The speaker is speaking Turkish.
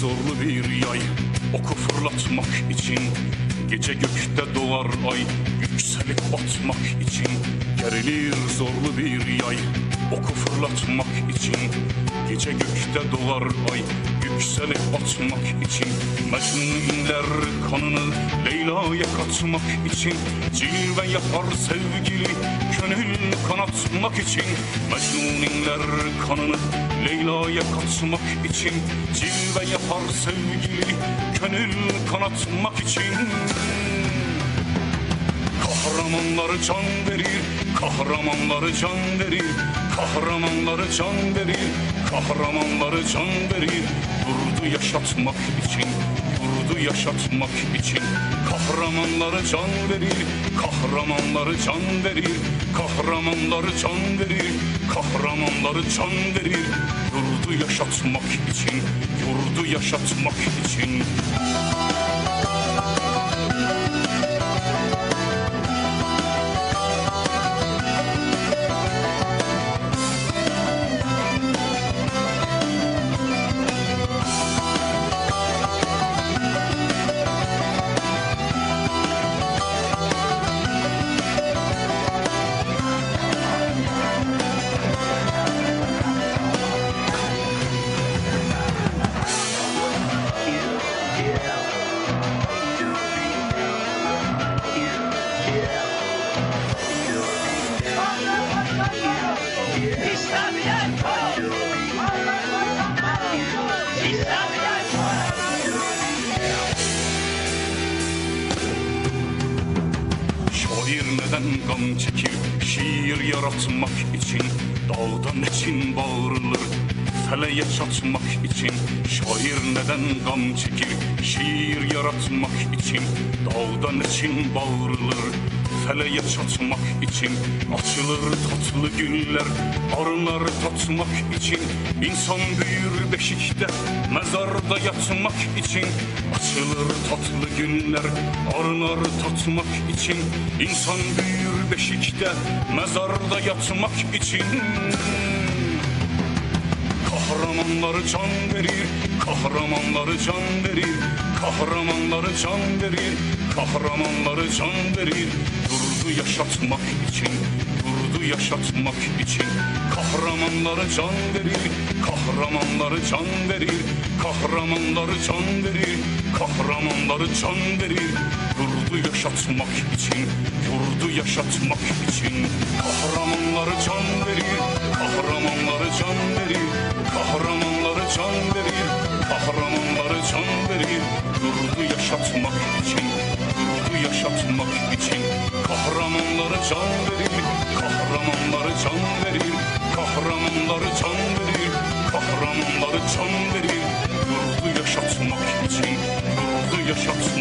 zorlu bir yay. Oku fırlatmak için Gece gökte doğar ay. Yükselip batmak için Gerilir zorlu bir yay. Oku fırlatmak için Gece gökte doğar ay Yükselip batmak için. Mecnun inler kanını Leyla'ya katmak için. Cilve yapar sevgili Gönül kanatmak için. Mecnun inler kanını Leyla'ya katmak için. Cilve yapar sevgili Gönül kanatmak için Kahramanları can verir, kahramanları can verir, kahramanları can verir, kahramanları can verir. Yurdu yaşatmak için, yurdu yaşatmak için kahramanları can verir, kahramanları can verir, kahramanları can verir, kahramanları can verir. Yurdu yaşatmak için, yurdu yaşatmak için. Neden gam çekir şiir yaratmak için Dağdan için bağırılır feleğe çatmak için Şair neden gam çekir şiir yaratmak için Dağdan için bağırılır feleğe çatmak için Açılır tatlı güller arılar tatmak için. İnsan büyür beşikte mezarda yatmak için. Açılır tatlı günler arılar tatmak için. İnsan büyür beşikte mezarda yatmak için. Kahramanları can verir, kahramanları can verir, kahramanları can verir, kahramanları can verir. Yurdu yaşatmak için, yurdu yaşatmak için. Kahramanları can verir, kahramanları can verir, kahramanları can verir, kahramanları can verir. Yurdu yaşatmak için, yurdu yaşatmak için. Kahramanları can verir, kahramanları can verir, kahramanları can verir, kahramanları can verir. Yurdu yaşatmak için, Kahramanları can verir, kahramanları can verir, kahramanları can verir, kahramanları can verir. Yurdu yaşatmak için, yurdu yaşatmak.